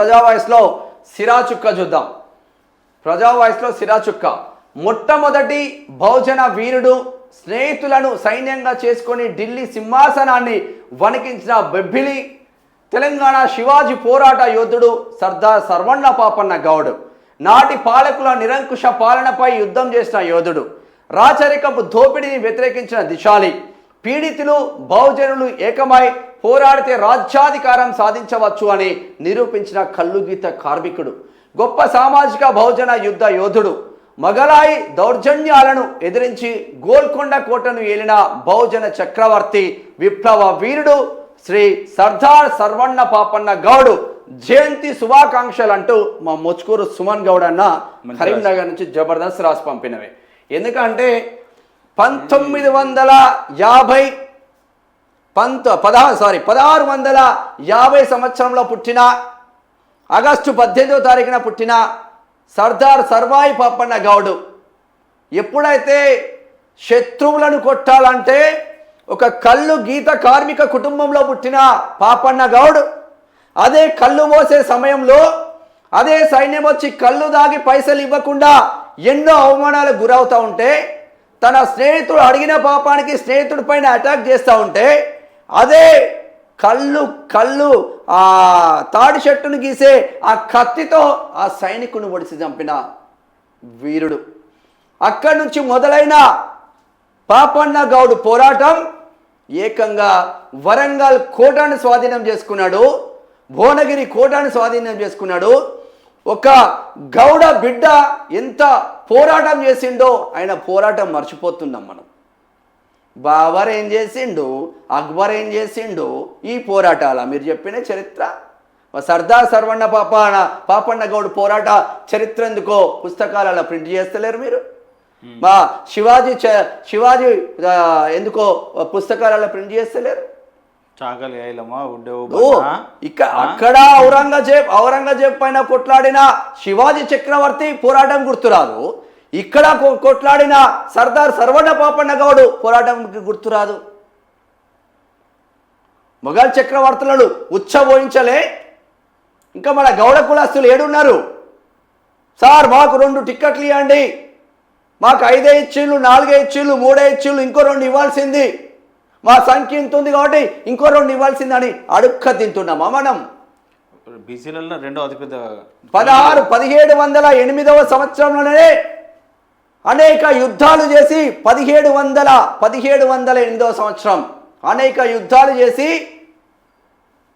ప్రజా వాయిస్లో సిరా చుక్క చూద్దాం. ప్రజా వాయిస్లో సిరా చుక్క. మొట్టమొదటి బహుజన వీరుడు స్నేహితులను సైన్యంగా చేసుకొని ఢిల్లీ సింహాసనాన్ని వణికించిన బెబ్బిలి తెలంగాణ శివాజీ పోరాట యోధుడు సర్దార్ సర్వಣ್ణ పాపన్న గౌడ్. నాటి పాలకుల నిరంకుశ పాలనపై యుద్ధం చేసిన యోధుడు. రాచరికపు దోపిడీని వ్యతిరేకించిన దిశాలి. పీడితులు బహుజనులు ఏకమై పోరాడితే రాజ్యాధికారం సాధించవచ్చు అని నిరూపించిన కల్లుగీత కార్మికుడు. గొప్ప సామాజిక బహుజన యుద్ధ యోధుడు. మొఘలాయి దౌర్జన్యాలను ఎదిరించి గోల్కొండ కోటను ఏలిన బహుజన చక్రవర్తి విప్లవ వీరుడు శ్రీ సర్దార్ సర్వಣ್ణ పాపన్న గౌడు. జయంతి శుభాకాంక్షలు అంటూ మా మొచ్కూరు సుమన్ గౌడ్ అన్న కరీంనగర్ నుంచి జబర్దస్త్ రాసి పంపినవి. ఎందుకంటే పంతొమ్మిది వందల యాభై పంత పదహారు సారీ పదహారు వందల యాభై సంవత్సరంలో పుట్టిన ఆగస్టు పద్దెనిమిదో తారీఖున పుట్టిన సర్దార్ సర్వాయి పాపన్న గౌడు. ఎప్పుడైతే శత్రువులను కొట్టాలంటే ఒక కళ్ళు గీత కార్మిక కుటుంబంలో పుట్టిన పాపన్న గౌడ్ అదే కళ్ళు మోసే సమయంలో అదే సైన్యం వచ్చి కళ్ళు దాగి పైసలు ఇవ్వకుండా ఎన్నో అవమానాలకు గురవుతూ ఉంటే తన స్నేహితుడు అడిగిన పాపానికి స్నేహితుడి పైన అటాక్ చేస్తూ ఉంటే అదే కళ్ళు కళ్ళు ఆ తాడి చెట్టును గీసే ఆ కత్తితో ఆ సైనికుని ఒడిసి చంపిన వీరుడు. అక్కడి నుంచి మొదలైన పాపన్న గౌడు పోరాటం ఏకంగా వరంగల్ కోటాను స్వాధీనం చేసుకున్నాడు భువనగిరి కోటాను స్వాధీనం చేసుకున్నాడు ఒక గౌడ బిడ్డ ఎంత పోరాటం చేసిండో ఆయన పోరాటం మర్చిపోతున్నాం మనం. బాబర్ ఏం చేసిండు? అక్బర్ ఏం చేసిండు? ఈ పోరాటాల మీరు చెప్పిన చరిత్ర? సర్దార్ సర్వಣ್ణ పాపన్న పాపన్న గౌడ్ పోరాట చరిత్ర ఎందుకో పుస్తకాలలో ప్రింట్ చేస్తలేరు మీరు? మా శివాజీ శివాజీ ఎందుకో పుస్తకాలలో ప్రింట్ చేస్తలేరు? అక్కడ ఔరంగజేబ్ ఔరంగజేబ్ పైన కొట్లాడిన శివాజీ చక్రవర్తి పోరాటం గుర్తురాదు. ఇక్కడ కొట్లాడిన సర్దార్ సర్వణ పాపన్న గౌడు పోరాటం గుర్తురాదు. మొఘల్ చక్రవర్తులను ఉచ్చబోయించలే. ఇంకా మన గౌడ కులస్తులు ఏడున్నారు? సార్ మాకు రెండు టిక్కెట్లు ఇవ్వండి మాకు ఐదే ఇచ్చిళ్ళు నాలుగే ఇచ్చిళ్ళు మూడే ఇచ్చిళ్ళు ఇంకో రెండు ఇవ్వాల్సింది. మా సంఖ్య ఇంత ఉంది కాబట్టి ఇంకో రెండు ఇవ్వాల్సిందని అడుక్క తింటున్నామా మనం? బీసీలలో రెండో అతిపెద్ద పదహారు పదిహేడు వందల ఎనిమిదవ సంవత్సరంలోనే అనేక యుద్ధాలు చేసి పదిహేడు వందల పదిహేడు వందల ఎనిమిదవ సంవత్సరం అనేక యుద్ధాలు చేసి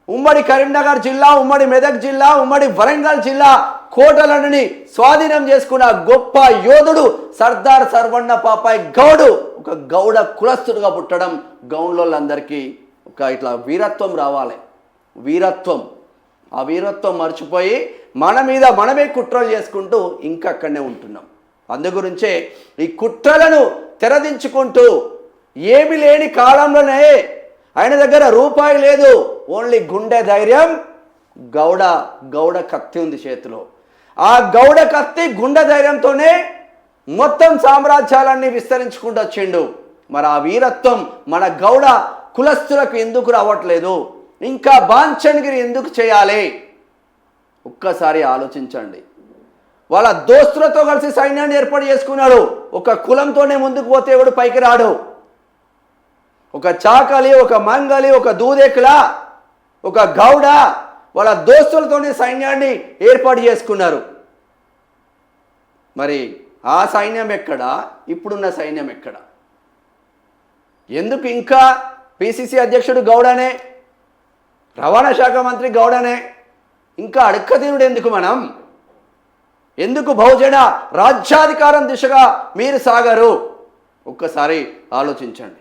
ఉమ్మడి కరీంనగర్ జిల్లా ఉమ్మడి మెదక్ జిల్లా ఉమ్మడి వరంగల్ జిల్లా కోటలని స్వాధీనం చేసుకున్న గొప్ప యోధుడు సర్దార్ సర్వಣ್ణ పాపాయ్ గౌడు. ఒక గౌడ కులస్తుడుగా పుట్టడం గౌండ్లందరికీ ఒక ఇట్లా వీరత్వం రావాలి. వీరత్వం. ఆ వీరత్వం మర్చిపోయి మన మీద మనమే కుట్రలు చేసుకుంటూ ఇంకా అక్కడనే ఉంటున్నాం. అందుగురించే ఈ కుట్రలను తెరదించుకుంటూ ఏమి లేని కాలంలోనే ఆయన దగ్గర రూపాయి లేదు. ఓన్లీ గుండె ధైర్యం గౌడ గౌడ కత్తి ఉంది చేతిలో. ఆ గౌడ కత్తి గుండె ధైర్యంతోనే మొత్తం సామ్రాజ్యాలన్నీ విస్తరించుకుంటూ వచ్చిండు. మరి ఆ వీరత్వం మన గౌడ కులస్తులకు ఎందుకు రావట్లేదు? ఇంకా బాంఛన్గిరి ఎందుకు చేయాలి? ఒక్కసారి ఆలోచించండి. వాళ్ళ దోస్తులతో కలిసి సైన్యాన్ని ఏర్పాటు చేసుకున్నాడు. ఒక కులంతోనే ముందుకు పోతే ఎవడు పైకి రాడు? ఒక చాకలి ఒక మంగలి ఒక దూదేకుల ఒక గౌడ వాళ్ళ దోస్తులతోనే సైన్యాన్ని ఏర్పాటు చేసుకున్నారు. మరి ఆ సైన్యం ఎక్కడ? ఇప్పుడున్న సైన్యం ఎక్కడ? ఎందుకు ఇంకా పిసిసి అధ్యక్షుడు గౌడనే రవాణా శాఖ మంత్రి గౌడనే ఇంకా అడక్కతీరుడు ఎందుకు మనం? ఎందుకు బహుజన రాజ్యాధికారం దిశగా మీరు సాగరు? ఒక్కసారి ఆలోచించండి.